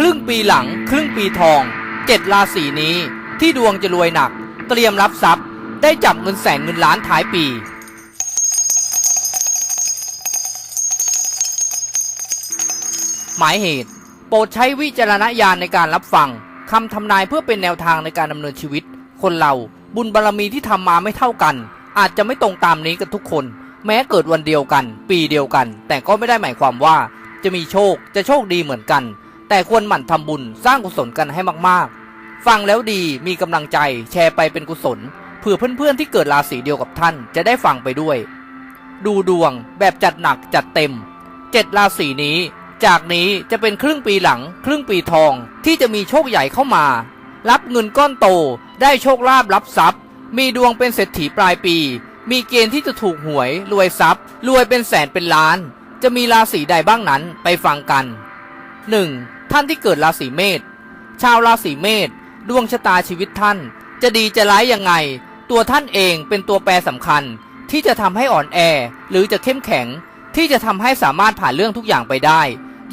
ครึ่งปีหลังครึ่งปีทองเจ็ดราศีนี้ ที่ดวงจะรวยหนัก เตรียมรับทรัพย์ ได้จับเงินแสนเงินล้านท้ายปี หมายเหตุ โปรดใช้วิจารณญาณในการรับฟังคำทำนายเพื่อเป็นแนวทางในการดำเนินชีวิต คนเราบุญบารรมีที่ทำมาไม่เท่ากัน อาจจะไม่ตรงตามนี้กันทุกคน แม้เกิดวันเดียวกัน ปีเดียวกัน แต่ก็ไม่ได้หมายความว่า จะมีโชคจะโชคดีเหมือนกัน แต่ควรหมั่นทำบุญสร้างกุศลกันให้มากๆ ฟังแล้วดีมีกำลังใจแชร์ไปเป็นกุศลเผื่อเพื่อนๆที่เกิดราศีเดียวกับท่านจะได้ฟังไปด้วย ดูดวงแบบจัดหนักจัดเต็มเจ็ดราศีนี้ จากนี้จะเป็นครึ่งปีหลัง ครึ่งปีทองที่จะมีโชคใหญ่เข้ามา รับเงินก้อนโต ได้โชคลาภรับทรัพย์ มีดวงเป็นเศรษฐีปลายปี มีเกณฑ์ที่จะถูกหวยรวยทรัพย์ รวยเป็นแสนเป็นล้าน จะมีราศีใดบ้างนั้นไปฟังกัน 1. ท่านที่เกิดราศีเมษชาวราศีเมษดวงชะตาชีวิตท่าน จะดีจะร้ายยังไง ตัวท่านเองเป็นตัวแปรสำคัญ ที่จะทำให้อ่อนแอ หรือจะเข้มแข็ง ที่จะทำให้สามารถผ่านเรื่องทุกอย่างไปได้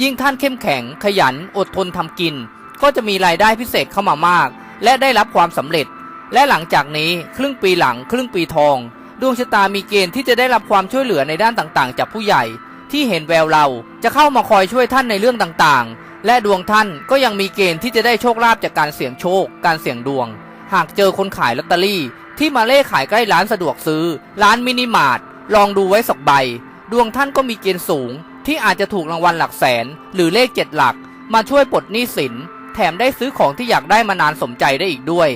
ยิ่งท่านเข้มแข็ง ขยันอดทนทำกิน ก็จะมีรายได้พิเศษเข้ามามาก และได้รับความสำเร็จ และหลังจากนี้ครึ่งปีหลังครึ่งปีทอง ดวงชะตามีเกณฑ์ที่จะได้รับความช่วยเหลือในด้านต่างๆ จากผู้ใหญ่ ที่เห็นแววเราจะเข้ามาคอยช่วยท่านในเรื่องต่างๆ และดวงท่านก็ยังมีเกณฑ์ที่จะได้โชคลาภจากการเสี่ยงโชค การเสี่ยงดวง หากเจอคนขายลอตเตอรี่ ที่มาเล่ขายใกล้ร้านสะดวกซื้อ ร้านมินิมาร์ทลองดูไว้สักใบ ดวงท่านก็มีเกณฑ์สูง ที่อาจจะถูกรางวัลหลักแสน หรือเลขเจ็ดหลัก มาช่วยปลดหนี้สิน แถมได้ซื้อของที่อยากได้มานานสมใจได้อีกด้วย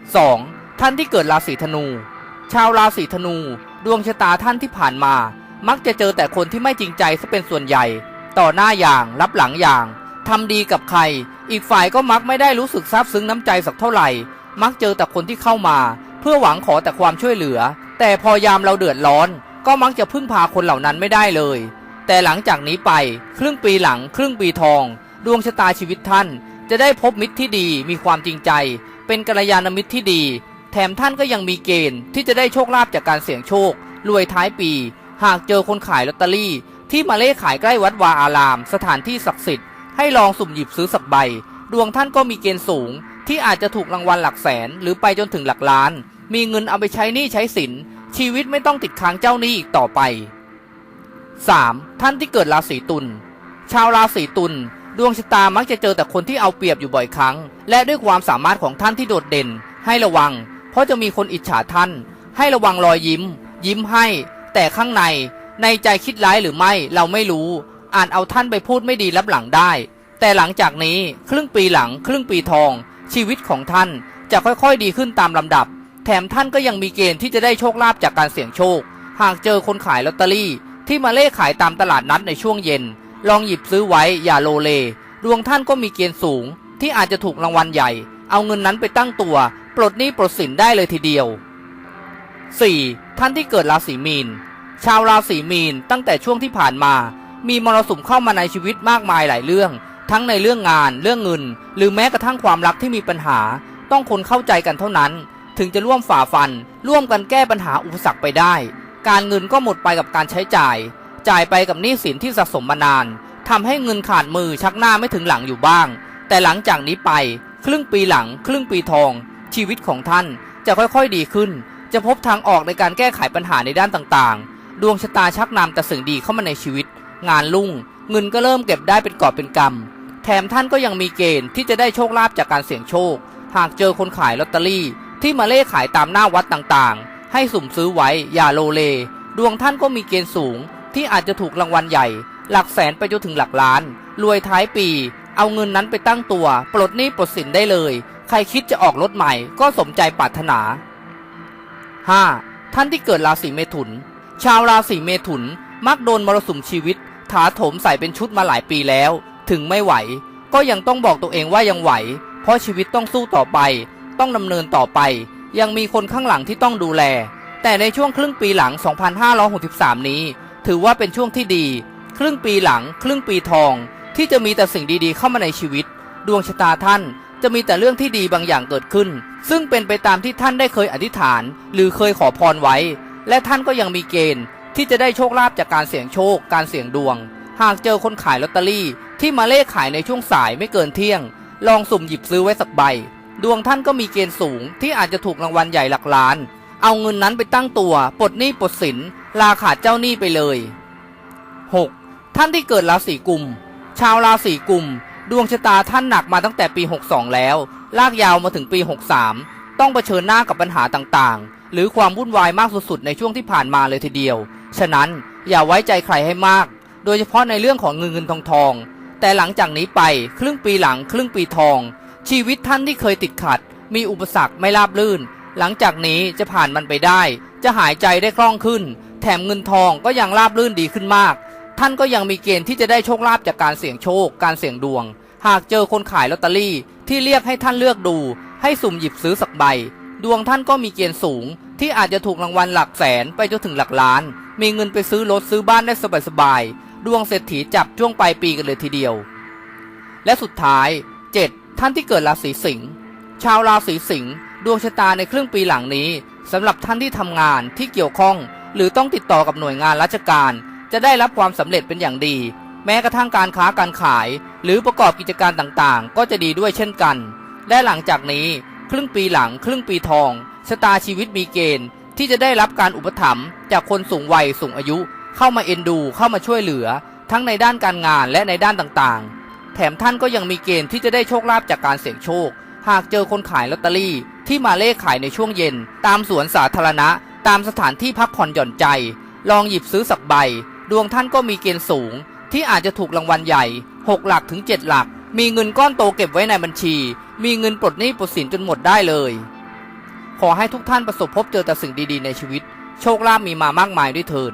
2. ท่านที่เกิดราศีธนู ชาวราศีธนู ดวงชะตาท่านที่ผ่านมา มักจะเจอแต่คนที่ไม่จริงใจซะเป็นส่วนใหญ่ ต่อหน้าอย่างรับหลังอย่างทำดีกับใคร อีกฝ่ายก็มักไม่ได้รู้สึกซาบซึ้งน้ำใจสักเท่าไหร่ มักเจอแต่คนที่เข้ามา เพื่อหวังขอแต่ความช่วยเหลือ แต่พอยามเราเดือดร้อน ก็มักจะพึ่งพาคนเหล่านั้นไม่ได้เลย แต่หลังจากนี้ไป ครึ่งปีหลัง ครึ่งปีทอง ดวงชะตาชีวิตท่าน จะได้พบมิตรที่ดีมีความจริงใจ เป็นกัลยาณมิตรที่ดี แถมท่านก็ยังมีเกณฑ์ที่จะได้โชคลาภจากการเสี่ยงโชครวยท้ายปี หากเจอคนขายลอตเตอรี่ ที่มาเล่ขายใกล้วัดวาอาราม สถานที่ศักดิ์สิทธิ์ให้ลองสุ่มหยิบซื้อสักใบ ดวงท่านก็มีเกณฑ์สูง ที่อาจจะถูกรางวัลหลักแสนหรือไปจนถึงหลักล้าน มีเงินเอาไปใช้หนี้ใช้สิน ชีวิตไม่ต้องติดค้างเจ้าหนี้อีกต่อไป 3. ท่านที่เกิดราศีตุลชาวราศีตุลดวงชะตามักจะเจอแต่คนที่เอาเปรียบอยู่บ่อยครั้ง และด้วยความสามารถของท่านที่โดดเด่น ให้ระวัง เพราะจะมีคนอิจฉาท่าน ให้ระวังรอยยิ้ม ยิ้มให้ แต่ข้างใน ในใจคิดร้ายหรือไม่เราไม่รู้อาจเอาท่านไปพูดไม่ดีรับหลังได้ แต่หลังจากนี้ครึ่งปีหลังครึ่งปีทอง ชีวิตของท่านจะค่อยๆดีขึ้นตามลำดับ แถมท่านก็ยังมีเกณฑ์ที่จะได้โชคลาภจากการเสี่ยงโชค หากเจอคนขายลอตเตอรี่ ที่มาเล่ขายตามตลาดนัดในช่วงเย็น ลองหยิบซื้อไว้อย่าโลเล ดวงท่านก็มีเกณฑ์สูง ที่อาจจะถูกรางวัลใหญ่ เอาเงินนั้นไปตั้งตัว ปลดหนี้ปลดสินได้เลยทีเดียว 4. ท่านที่เกิดราศีมีน ชาวราศีมีนตั้งแต่ช่วงที่ผ่านมา มีมรสุมเข้ามาในชีวิตมากมายหลายเรื่อง ทั้งในเรื่องงาน เรื่องเงิน หรือแม้กระทั่งความรักที่มีปัญหา ต้องคนเข้าใจกันเท่านั้น ถึงจะร่วมฝ่าฟัน ร่วมกันแก้ปัญหาอุปสรรคไปได้ การเงินก็หมดไปกับการใช้จ่าย จ่ายไปกับหนี้สินที่สะสมมานานทำให้เงินขาดมือชักหน้าไม่ถึงหลังอยู่บ้าง แต่หลังจากนี้ไป ครึ่งปีหลัง ครึ่งปีทอง ชีวิตของท่านจะค่อยๆดีขึ้น จะพบทางออกในการแก้ไขปัญหาในด้านต่างๆ ดวงชะตาชักนำแต่สิ่งดีเข้ามาในชีวิต งานลุ่ง เงินก็เริ่มเก็บได้เป็นกอบเป็นกำแถมท่านก็ยังมีเกณฑ์ที่จะได้โชคลาภจากการเสี่ยงโชค หากเจอคนขายลอตเตอรี่ ที่มาเล่ขายตามหน้าวัดต่างๆ ให้สุ่มซื้อไว้อย่าโลเล ดวงท่านก็มีเกณฑ์สูง ที่อาจจะถูกรางวัลใหญ่ หลักแสนไปจนถึงหลักล้าน รวยท้ายปี เอาเงินนั้นไปตั้งตัว ปลดหนี้ปลดสินได้เลย ใครคิดจะออกรถใหม่ก็สมใจปรารถนา 5. ท่านที่เกิดราศีเมถุน ชาวราศีเมถุนมักโดนมรสุมชีวิต ถาโถมใส่เป็นชุดมาหลายปีแล้ว ถึงไม่ไหว ก็ยังต้องบอกตัวเองว่ายังไหว เพราะชีวิตต้องสู้ต่อไป ต้องดำเนินต่อไป ยังมีคนข้างหลังที่ต้องดูแล แต่ในช่วงครึ่งปีหลัง 2563 นี้ ถือว่าเป็นช่วงที่ดี ครึ่งปีหลัง ครึ่งปีทอง ที่จะมีแต่สิ่งดีๆ เข้ามาในชีวิต ดวงชะตาท่านจะมีแต่เรื่องที่ดีบางอย่างเกิดขึ้น ซึ่งเป็นไปตามที่ท่านได้เคยอธิษฐาน หรือเคยขอพรไว้ และท่านก็ยังมีเกณฑ์ที่จะได้โชคลาภจากการเสี่ยงโชค การเสี่ยงดวง หากเจอคนขายลอตเตอรี่ ที่มาเลขขายในช่วงสายไม่เกินเที่ยง ลองสุ่มหยิบซื้อไว้สักใบ ดวงท่านก็มีเกณฑ์สูง ที่อาจจะถูกรางวัลใหญ่หลักล้าน เอาเงินนั้นไปตั้งตัวปลดหนี้ปลดสิน ลาขาดเจ้าหนี้ไปเลย 6. ท่านที่เกิดราศีกุม ชาวราศีกุม ดวงชะตาท่านหนักมาตั้งแต่ปี 62 แล้ว ลากยาวมาถึงปี 63 ต้องเผชิญหน้ากับปัญหาต่างๆ หรือความวุ่นวายมากสุดๆในช่วงที่ผ่านมาเลยทีเดียว ฉะนั้นอย่าไว้ใจใครให้มาก โดยเฉพาะในเรื่องของเงินเงินทองทอง แต่หลังจากนี้ไปครึ่งปีหลังครึ่งปีทอง ชีวิตท่านที่เคยติดขัด มีอุปสรรคไม่ราบรื่น หลังจากนี้จะผ่านมันไปได้ จะหายใจได้คล่องขึ้น แถมเงินทองก็ยังราบรื่นดีขึ้นมาก ท่านก็ยังมีเกณฑ์ที่จะได้โชคลาภจากการเสี่ยงโชค การเสี่ยงดวง หากเจอคนขายลอตเตอรี่ที่เรียกให้ท่านเลือกดู ให้สุ่มหยิบซื้อสักใบ ดวงท่านก็มีเกณฑ์สูง ที่อาจจะถูกรางวัลหลักแสนไปจนถึงหลักล้าน มีเงินไปซื้อรถซื้อบ้านได้สบายๆดวงเศรษฐีจับช่วงปลายปีกันเลยทีเดียว และสุดท้าย 7. ท่านที่เกิดราศีสิงห์ชาวราศีสิงห์ดวงชะตาในครึ่งปีหลังนี้สำหรับท่านที่ทำงานที่เกี่ยวข้อง หรือต้องติดต่อกับหน่วยงานราชการ จะได้รับความสำเร็จเป็นอย่างดี แม้กระทั่งการค้าการขาย หรือประกอบกิจการต่างๆ ก็จะดีด้วยเช่นกัน และหลังจากนี้ ครึ่งปีหลังครึ่งปีทองชะตาชีวิตมีเกณฑ์ ที่จะได้รับการอุปถัมภ์จากคนสูงวัยสูงอายุ เข้ามาเอ็นดูเข้ามาช่วยเหลือ ทั้งในด้านการงานและในด้านต่างๆ แถมท่านก็ยังมีเกณฑ์ที่จะได้โชคลาภจากการเสี่ยงโชค หากเจอคนขายลอตเตอรี่ ที่มาเลขขายในช่วงเย็น ตามสวนสาธารณะ ตามสถานที่พักผ่อนหย่อนใจ ลองหยิบซื้อสักใบ ดวงท่านก็มีเกณฑ์สูง ที่อาจจะถูกรางวัลใหญ่ 6 หลักถึง 7 หลัก มีเงินก้อนโตเก็บไว้ในบัญชี มีเงินปลดหนี้ปลดสินจนหมดได้เลย ขอให้ทุกท่านประสบพบเจอแต่สิ่งดีๆในชีวิต โชคลาภมีมามากมายด้วยเถิน